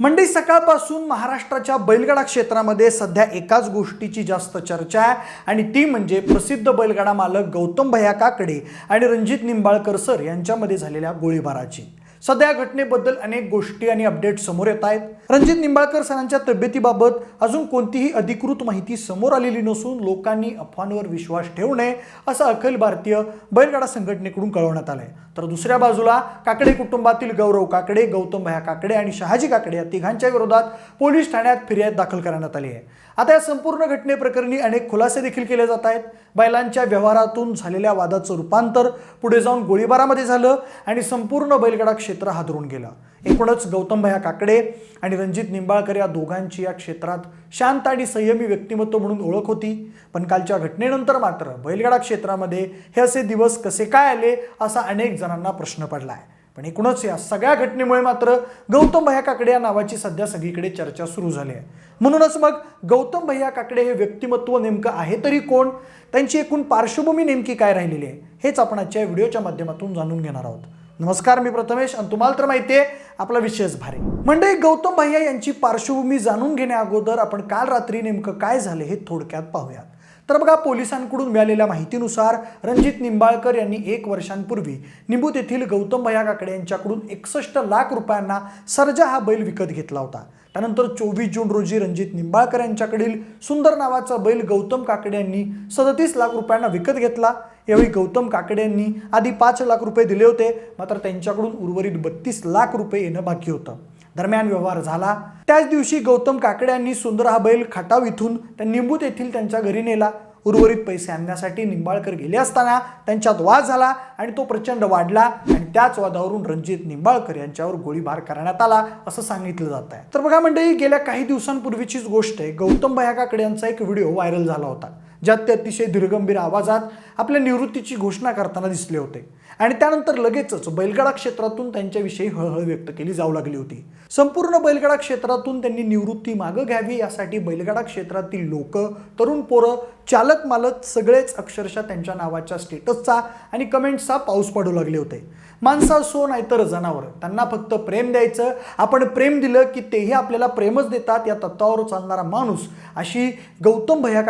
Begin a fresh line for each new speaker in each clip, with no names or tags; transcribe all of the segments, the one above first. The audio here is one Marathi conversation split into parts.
म्हणजे सकाळपासून महाराष्ट्राच्या बैलगाडा क्षेत्रामध्ये सध्या एकाच गोष्टीची जास्त चर्चा आहे आणि ती म्हणजे प्रसिद्ध बैलगाडा मालक गौतम भैया काकडे आणि रणजित निंबाळकर सर यांच्यामध्ये झालेल्या गोळीबाराची. सध्या या घटनेबद्दल अनेक गोष्टी आणि अपडेट समोर येत आहेत. रणजित निंबाळकर सरांच्या तब्येतीबाबत अजून कोणतीही अधिकृत माहिती समोर आलेली नसून लोकांनी अफवांवर विश्वास ठेवू नये असं अखिल भारतीय बैलगाडा संघटनेकडून कळवण्यात आलंय. तर दुसऱ्या बाजूला काकडे कुटुंबातील गौरव काकडे गौतम भया काकडे आणि शहाजी काकडे या तिघांच्या विरोधात पोलीस ठाण्यात फिर्याद दाखल करण्यात आली आहे. आता या संपूर्ण घटनेप्रकरणी अनेक खुलासे देखील केले जात आहेत. बैलांच्या व्यवहारातून झालेल्या वादाचं रूपांतर पुढे जाऊन गोळीबारामध्ये झालं आणि संपूर्ण बैलगाडा क्षेत्र हादरून गेलं. एकूणच गौतम भया काकडे आणि रणजित निंबाळकर या दोघांची या क्षेत्रात शांत आणि संयमी व्यक्तिमत्व म्हणून ओळख होती. पण कालच्या घटनेनंतर मात्र बैलगाडा क्षेत्रामध्ये हे असे दिवस कसे काय आले असा अनेक जणांना प्रश्न पडला आहे पण एकूणच या सगळ्या घटनेमुळे मात्र गौतम भैया काकडे या नावाची सध्या सगळीकडे चर्चा सुरू झाली आहे. म्हणूनच मग गौतम भैया काकडे हे व्यक्तिमत्व नेमकं आहे तरी कोण? त्यांची एकूण पार्श्वभूमी नेमकी काय राहिलेली आहे? हेच आपण आजच्या व्हिडिओच्या माध्यमातून जाणून घेणार आहोत. नमस्कार मी प्रथमेश आणि तुम्हाला तर माहिती आहे आपला विषयच भारी. म्हणजे गौतम भैया यांची पार्श्वभूमी जाणून घेण्या अगोदर आपण काल रात्री नेमकं काय झाले हे थोडक्यात पाहूयात. तर बघा पोलिसांकडून मिळालेल्या माहितीनुसार रणजित निंबाळकर यांनी एक वर्षांपूर्वी निंबूत येथील गौतम भैया काकडे यांच्याकडून एकसष्ट लाख रुपयांना सर्जा हा बैल विकत घेतला होता. त्यानंतर चोवीस जून रोजी रणजित निंबाळकर यांच्याकडील सुंदर नावाचा बैल गौतम काकडे यांनी सदतीस लाख रुपयांना विकत घेतला. यावेळी गौतम काकडे यांनी आधी पाच लाख रुपये दिले होते मात्र त्यांच्याकडून उर्वरित बत्तीस लाख रुपये येणं बाकी होतं. दरम्यान व्यवहार झाला. त्याच दिवशी गौतम काकडे यांनी सुंदर हा बैल खटाव इथून त्या निंबूत येथील त्यांच्या घरी नेला. उर्वरित पैसे आणण्यासाठी निंबाळकर गेले असताना त्यांच्यात वाद झाला आणि तो प्रचंड वाढला आणि त्याच वादावरून रणजित निंबाळकर यांच्यावर गोळीबार करण्यात आला असं सांगितलं जात आहे. तर बघा मंडळी गेल्या काही दिवसांपूर्वीचीच गोष्ट आहे. गौतम भया काकडे यांचा एक व्हिडिओ व्हायरल झाला होता. ज्यात ते अतिशय दीर्घंभीर आवाजात आपल्या निवृत्तीची घोषणा करताना दिसले होते. आणि त्यानंतर लगेचच बैलगाडा क्षेत्रातून त्यांच्याविषयी हळहळ व्यक्त केली जाऊ लागली होती. संपूर्ण बैलगाडा क्षेत्रातून त्यांनी निवृत्ती मागं घ्यावी यासाठी बैलगाडा क्षेत्रातील लोक तरुण पोरं चालक मालक सगळेच अक्षरशः त्यांच्या नावाच्या स्टेटसचा आणि कमेंट्सचा पाऊस पडू लागले होते. माणसं असो नाहीतर जनावर. त्यांना फक्त प्रेम द्यायचं. आपण प्रेम दिलं की तेही आपल्याला प्रेमच देतात. या तत्वावर चालणारा माणूस अशी गौतम भैया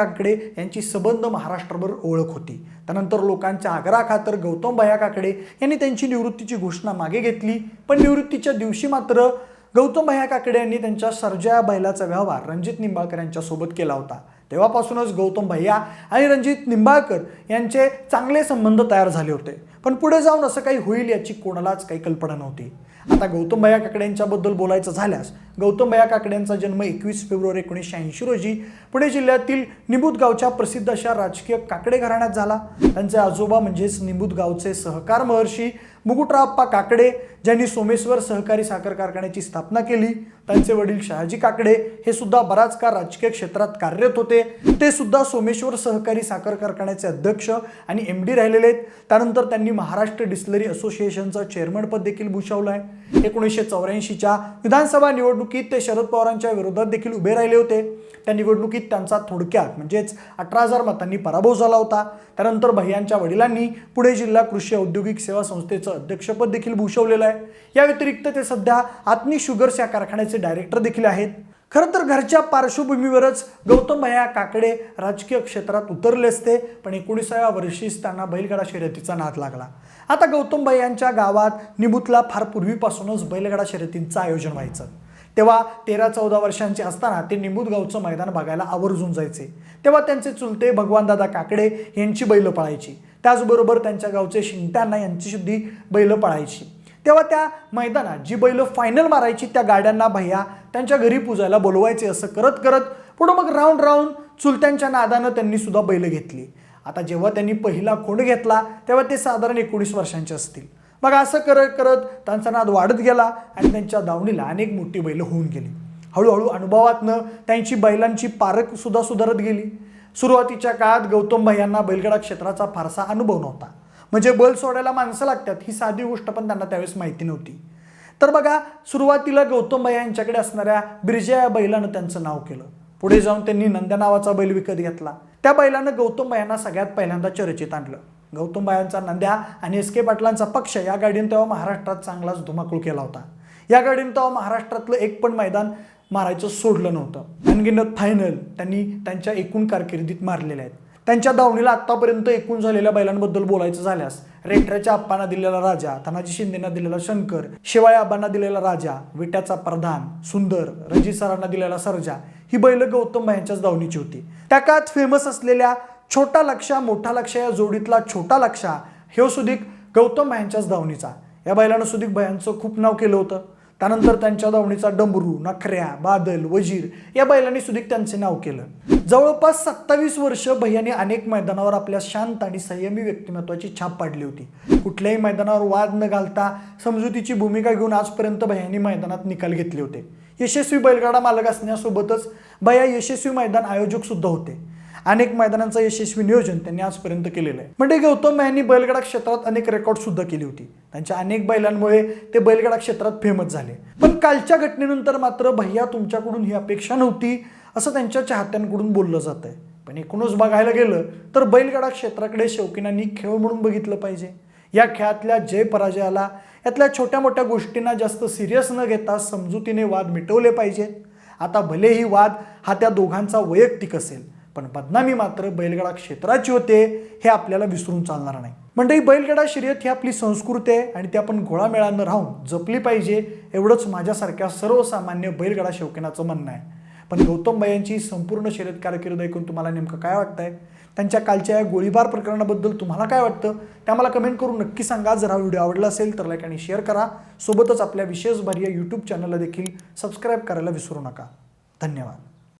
यांची सबंध महाराष्ट्रभर ओळख होती. त्यानंतर लोकांच्या आग्राखातर गौतम भैया काकडे यांनी त्यांची निवृत्तीची घोषणा मागे घेतली. पण निवृत्तीच्या दिवशी मात्र गौतम भैया काकडे यांनी त्यांच्या सर्जया बैलाचा व्यवहार रणजित निंबाळकर यांच्यासोबत केला होता. तेव्हापासूनच गौतम भैया आणि रणजित निंबाळकर यांचे चांगले संबंध तयार झाले होते. पण पुढे जाऊन असं काही होईल याची कोणालाच काही कल्पना नव्हती. आता गौतम भैया काकडे यांच्याबद्दल बोलायचं झाल्यास गौतम भैया काकडे यांचा जन्म एकवीस फेब्रुवारी एकोणीसशे ऐंशी रोजी पुणे जिल्ह्यातील निबूत गावच्या प्रसिद्ध अशा राजकीय काकडे घराण्यात झाला. त्यांचे आजोबा म्हणजेच निबूत गावचे सहकार महर्षी मुकुटराप्पा काकडे ज्यांनी सोमेश्वर सहकारी साखर कारखान्याची स्थापना केली त्यांचे वडील शहाजी काकडे हे सुद्धा बराच काळ राजकीय क्षेत्रात कार्यरत होते. ते सुद्धा सोमेश्वर सहकारी साखर कारखान्याचे अध्यक्ष आणि एम डी राहिलेले आहेत. त्यानंतर त्यांनी महाराष्ट्र डिस्लरी असोसिएशनचं चेअरमनपद देखील भूषवलं आहे. एकोणीसशे चौऱ्याऐंशीच्या विधानसभा निवडणुकीत ते शरद पवारांच्या विरोधात देखील उभे राहिले होते. त्या निवडणुकीत त्यांचा थोडक्यात म्हणजेच अठरा हजार मतांनी पराभव झाला होता. त्यानंतर भैयांच्या वडिलांनी पुणे जिल्हा कृषी औद्योगिक सेवा संस्थेचं अध्यक्षपद देखील भूषवलेलं आहे. या व्यतिरिक्त ते सध्या आत्मी शुगर्स या कारखान्याचे डायरेक्टर देखील आहेत. खरं तर घरच्या पार्श्वभूमीवरच गौतम भया काकडे राजकीय क्षेत्रात उतरले असते पण एकोणीसाव्या वर्षीच त्यांना बैलगाडा शर्यतीचा नाद लागला. आता गौतम भैयांच्या गावात निबुतला फार पूर्वीपासूनच बैलगाडा शर्यतींचं आयोजन व्हायचं. तेव्हा तेरा चौदा वर्षांचे असताना ते निंबूत गावचं मैदान बघायला आवर्जून जायचे. तेव्हा त्यांचे चुलते भगवानदादा काकडे यांची बैलं पळायची. त्याचबरोबर त्यांच्या गावचे शिंट्यांना यांची सुद्धी बैलं पळायची. तेव्हा त्या मैदानात जी बैलं फायनल मारायची त्या गाड्यांना भैया त्यांच्या घरी पूजायला बोलवायचे असं करत करत पुढं मग राऊंड राऊंड चुलत्यांच्या नादानं त्यांनी सुद्धा बैलं घेतली. आता जेव्हा त्यांनी पहिला खोंड घेतला तेव्हा ते साधारण एकोणीस वर्षांचे असतील. मग असं करत करत त्यांचा नाद वाढत गेला आणि त्यांच्या दावणीला अनेक मोठी बैलं होऊन गेली. हळूहळू अनुभवातनं त्यांची बैलांची पारख सुद्धा सुधारत गेली. सुरुवातीच्या काळात गौतम भैयांना बैलगडा क्षेत्राचा फारसा अनुभव नव्हता. म्हणजे बैल सोडायला माणसं लागतात ही साधी गोष्ट पण त्यांना त्यावेळेस माहिती नव्हती. तर बघा सुरुवातीला गौतम भाई यांच्याकडे असणाऱ्या बिरजा या बैलानं त्यांचं नाव केलं. पुढे जाऊन त्यांनी नंद्या नावाचा बैल विकत घेतला. त्या बैलानं गौतम भायांना सगळ्यात पहिल्यांदा चर्चेत आणलं. गौतम भायांचा नंद्या आणि एस के पाटलांचा पक्ष या गाडीनं तेव्हा महाराष्ट्रात चांगलाच धुमाकूळ केला होता. या गाडीनं तेव्हा महाराष्ट्रातलं एक पण मैदान मारायचं सोडलं नव्हतं. अनगिनत फायनल त्यांनी त्यांच्या एकूण कारकिर्दीत मारलेल्या आहेत. त्यांच्या दावणीला आतापर्यंत एकूण झालेल्या बैलांबद्दल बोलायचं झाल्यास रेटऱ्याच्या आप्पांना दिलेला राजा तानाजी शिंदेना दिलेला शंकर शिवाय आबांना दिलेला राजा विट्याचा प्रधान सुंदर रणजित सरांना दिलेला सर्जा ही बैल गौतम भायांच्याच दावणीची होती. त्या काळात फेमस असलेल्या छोटा लक्षा मोठा लक्षा या जोडीतला छोटा लक्षा हे सुदीक गौतम भायांच्याच दावणीचा. या बैलानं सुदीक भयांचं खूप नाव केलं होतं. त्यानंतर त्यांच्या दावणीचा डमरू नखऱ्या बादल वजीर या बैलांनी सुद्धा त्यांचे नाव केलं. जवळपास सत्तावीस वर्ष भैयाने अनेक मैदानावर आपल्या शांत आणि संयमी व्यक्तिमत्वाची छाप पाडली होती. कुठल्याही मैदानावर वाद न घालता समजुतीची भूमिका घेऊन आजपर्यंत भैयानी मैदानात निकाल घेतले होते. यशस्वी बैलगाडा मालक असण्यासोबतच भैया यशस्वी मैदान आयोजक सुद्धा होते. अनेक मैदानांचं यशस्वी नियोजन त्यांनी आजपर्यंत केलेलं आहे. म्हणजे गौतम यांनी बैलगाडा क्षेत्रात अनेक रेकॉर्ड सुद्धा केली होती. त्यांच्या अनेक बैलांमुळे ते बैलगाडा क्षेत्रात फेमस झाले. पण कालच्या घटनेनंतर मात्र भैया तुमच्याकडून ही अपेक्षा नव्हती असं त्यांच्या चाहत्यांकडून बोललं जात आहे पण एकूणच बघायला गेलं तर बैलगाडा क्षेत्राकडे शौकीनांनी खेळ म्हणून बघितलं पाहिजे. या खेळातल्या जय पराजयाला यातल्या छोट्या मोठ्या गोष्टींना जास्त सिरियस न घेता समजुतीने वाद मिटवले पाहिजेत. आता भले ही वाद हा त्या दोघांचा वैयक्तिक असेल पण बदनामी मात्र बैलगाडा क्षेत्राची होते हे आपल्याला विसरून चालणार नाही. म्हणजे मंडळी बैलगडा बैलगाडा शर्यत ही आपली संस्कृती आहे आणि ती आपण घोळामेळानं राहून जपली पाहिजे एवढंच माझ्यासारख्या सर्वसामान्य बैलगडा शौकीनाचं म्हणणं आहे. पण गौतम यांची संपूर्ण शर्यत कारकीर्द ऐकून तुम्हाला नेमकं काय वाटतंय? त्यांच्या कालच्या या गोळीबार प्रकरणाबद्दल तुम्हाला काय वाटतं? ते आम्हाला कमेंट करून नक्की सांगा. जर हा व्हिडिओ आवडला असेल तर लाईक आणि शेअर करा. सोबतच आपल्या विशेष भारी या यूट्यूब चॅनलला देखील सबस्क्राईब करायला विसरू नका. धन्यवाद.